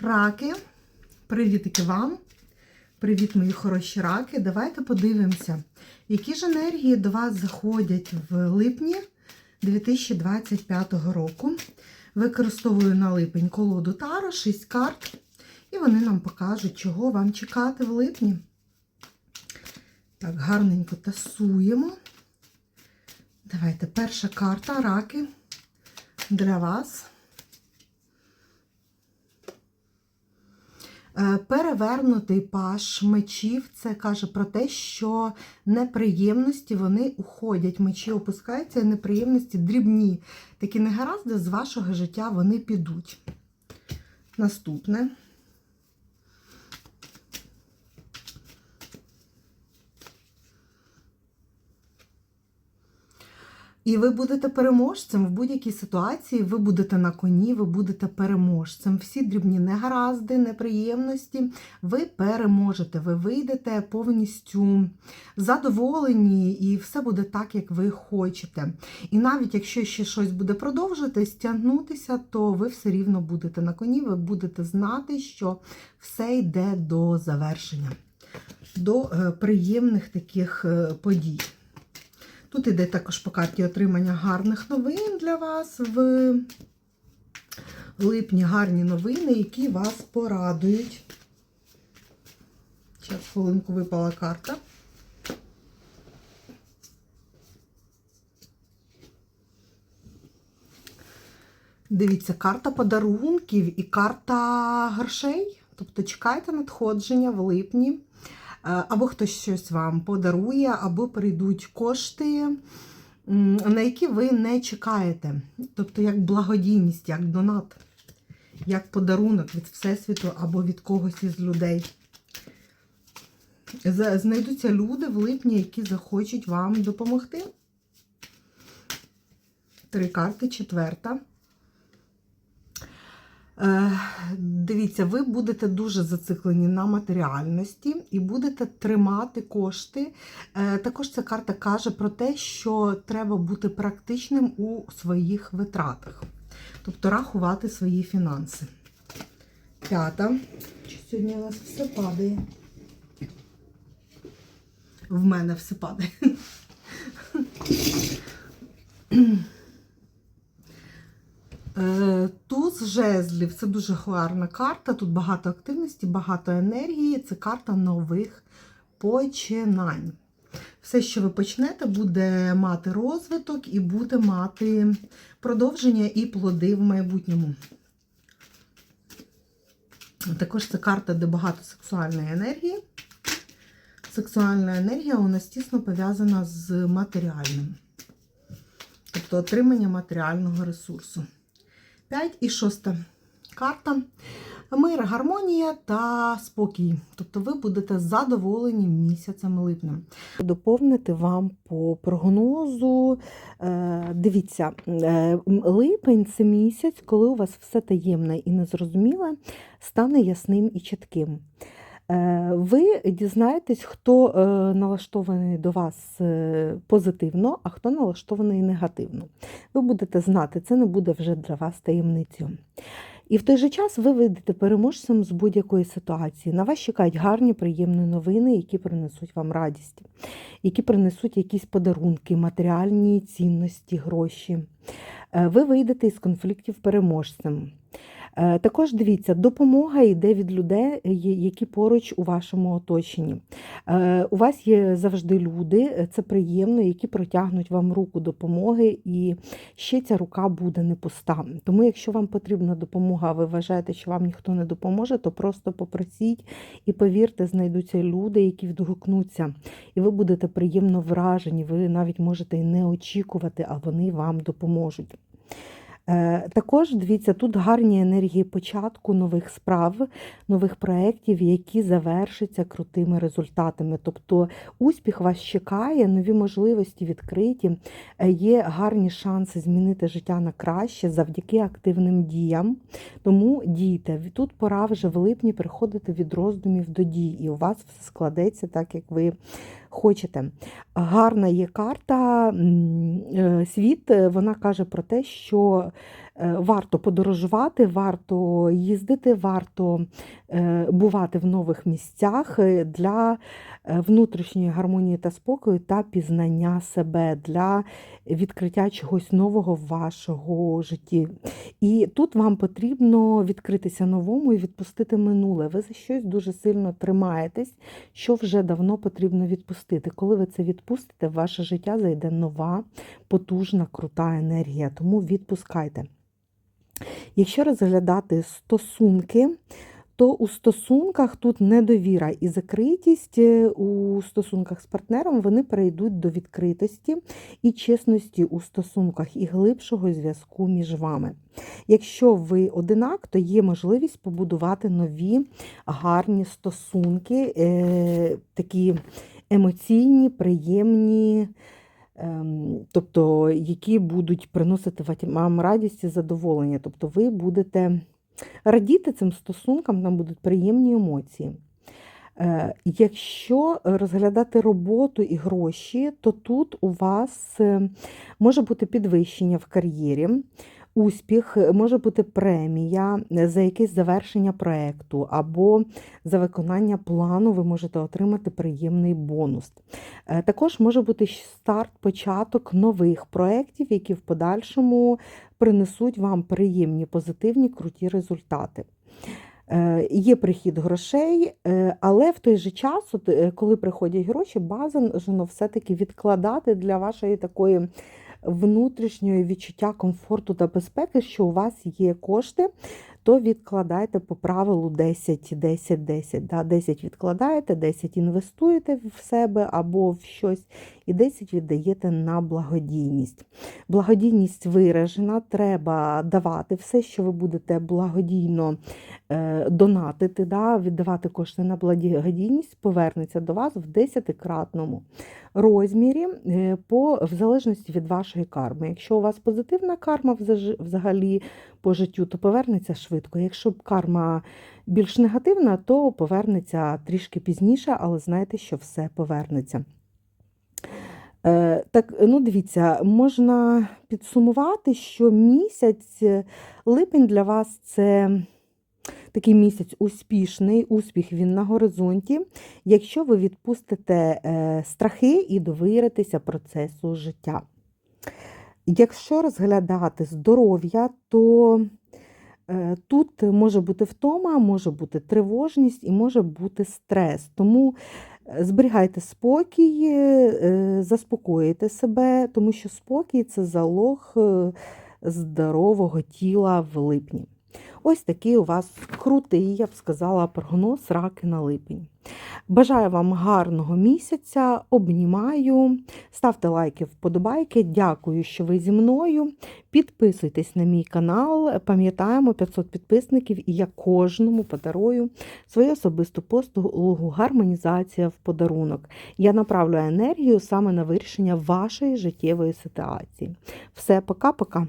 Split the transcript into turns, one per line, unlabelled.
Раки, привітики вам. Привіт, мої хороші раки. Давайте подивимося, які ж енергії до вас заходять в липні 2025 року. Використовую на липень колоду Таро, 6 карт, і вони нам покажуть, чого вам чекати в липні. Так, гарненько тасуємо. Давайте перша карта раки для вас. Перевернутий паш мечів це каже про те, що неприємності вони уходять. Мечі опускаються, і неприємності дрібні. Такі негаразди з вашого життя вони підуть. Наступне. І ви будете переможцем в будь-якій ситуації, ви будете на коні, ви будете переможцем. Всі дрібні негаразди, неприємності, ви переможете, ви вийдете повністю задоволені, і все буде так, як ви хочете. І навіть якщо ще щось буде продовжитись, тягнутися, то ви все рівно будете на коні, ви будете знати, що все йде до завершення, до е, приємних таких е, подій. Тут іде також по карті отримання гарних новин для вас в липні гарні новини, які вас порадують. Зараз хвилинку випала карта. Дивіться, карта подарунків і карта грошей. Тобто чекайте надходження в липні. Е, Або хтось щось вам подарує, або прийдуть кошти, на які ви не чекаєте. Тобто, як благодійність, як донат, як подарунок від Всесвіту або від когось із людей. Знайдуться люди в липні, які захочуть вам допомогти. Три карти, четверта. Е, Дивіться, ви будете дуже зациклені на матеріальності і будете тримати кошти. Е, Також ця карта каже про те, що треба бути практичним у своїх витратах, тобто рахувати свої фінанси. П'ята. Сьогодні у нас все падає? В мене все падає. Жезлів це дуже гарна карта. Тут багато активності, багато енергії. Це карта нових починань. Все, що ви почнете, буде мати розвиток і буде мати продовження і плоди в майбутньому. Також це карта, де багато сексуальної енергії. Сексуальна енергія у нас тісно пов'язана з матеріальним, тобто отримання матеріального ресурсу. 5 і 6 карта. Мир, гармонія та спокій. Тобто ви будете задоволені місяцем липнем. Доповнити вам по прогнозу. Е, Дивіться, е, липень це місяць, коли у вас все таємне і незрозуміле стане ясним і чітким. Е, Ви дізнаєтесь, хто е, налаштований до вас е, позитивно, а хто налаштований негативно. Ви будете знати, це не буде вже для вас таємницею. І в той же час ви вийдете переможцем з будь-якої ситуації. На вас чекають гарні, приємні новини, які принесуть вам радість, які принесуть якісь подарунки, матеріальні цінності, гроші. Ви вийдете із конфліктів переможцем. Е, Також дивіться, допомога йде від людей, е, які поруч у вашому оточенні. Е, У вас є завжди люди, це приємно, які протягнуть вам руку допомоги, і ще ця рука буде не пуста. Тому, якщо вам потрібна допомога, ви вважаєте, що вам ніхто не допоможе, то просто попросіть і повірте, знайдуться люди, які відгукнуться, і ви будете приємно вражені. Ви навіть можете і не очікувати, а вони вам допоможуть. Е, Також дивіться, тут гарні енергії початку нових справ, нових проєктів, які завершаться крутими результатами. Тобто успіх вас чекає, нові можливості відкриті, е, є гарні шанси змінити життя на краще завдяки активним діям. Тому дійте. Тут пора вже в липні переходити від роздумів до дій, і у вас все складеться так, як ви хочете. Гарна є карта е, світ, е, вона каже про те, що Варто подорожувати, варто їздити, варто е, бувати в нових місцях е, для е, внутрішньої гармонії та спокою та пізнання себе, для відкриття чогось нового в вашого житті. І тут вам потрібно відкритися новому і відпустити минуле. Ви за щось дуже сильно тримаєтесь, що вже давно потрібно відпустити. Коли ви це відпустите, в ваше життя зайде нова, потужна, крута енергія. Тому відпускайте. Якщо розглядати стосунки, то у стосунках тут недовіра і закритість е, у стосунках з партнером вони перейдуть до відкритості і чесності у стосунках і глибшого зв'язку між вами. Якщо ви одинак, то є можливість побудувати нові гарні стосунки, е, такі емоційні, приємні. Ем, Тобто, які будуть приносити вам радість і задоволення. Тобто, ви будете радіти цим стосункам, там будуть приємні емоції. Е, Якщо розглядати роботу і гроші, то тут у вас е, може бути підвищення в кар'єрі, успіх, е, може бути премія е, за якесь завершення проєкту або за виконання плану ви можете отримати приємний бонус. Е, Також може бути старт, початок нових проєктів, які в подальшому принесуть вам приємні, позитивні, круті результати. Є прихід грошей, але в той же час, коли приходять гроші, бажано все-таки відкладати для вашої такої внутрішнього відчуття комфорту та безпеки, що у вас є кошти, то відкладайте по правилу 10, 10, 10. Да? 10 відкладаєте, 10 інвестуєте в себе або в щось, і 10 віддаєте на благодійність. Благодійність виражена, треба давати все, що ви будете благодійно е, донатити, да? віддавати кошти на благодійність, повернеться до вас в 10-кратному розмірі, е, по, в залежності від вашої карми. Якщо у вас позитивна карма взагалі по життю, то повернеться швидко. Якщо карма більш негативна, то повернеться трішки пізніше, але знайте, що все повернеться. Е, Так, ну дивіться, можна підсумувати, що місяць е, липень для вас це такий місяць успішний, успіх він на горизонті, якщо ви відпустите е, страхи і довіритеся процесу життя. Якщо розглядати здоров'я, то е, тут може бути втома, може бути тривожність і може бути стрес. Тому е, зберігайте спокій, е, заспокоїте себе, тому що спокій це залог здорового тіла в липні. Ось такий у вас крутий, я б сказала, прогноз раки на липень. Бажаю вам гарного місяця, обнімаю, ставте лайки, вподобайки. Дякую, що ви зі мною. Підписуйтесь на мій канал. Пам'ятаємо 500 підписників, і я кожному подарую свою особисту послугу гармонізація в подарунок. Я направлю енергію саме на вирішення вашої життєвої ситуації. Все, пока-пока.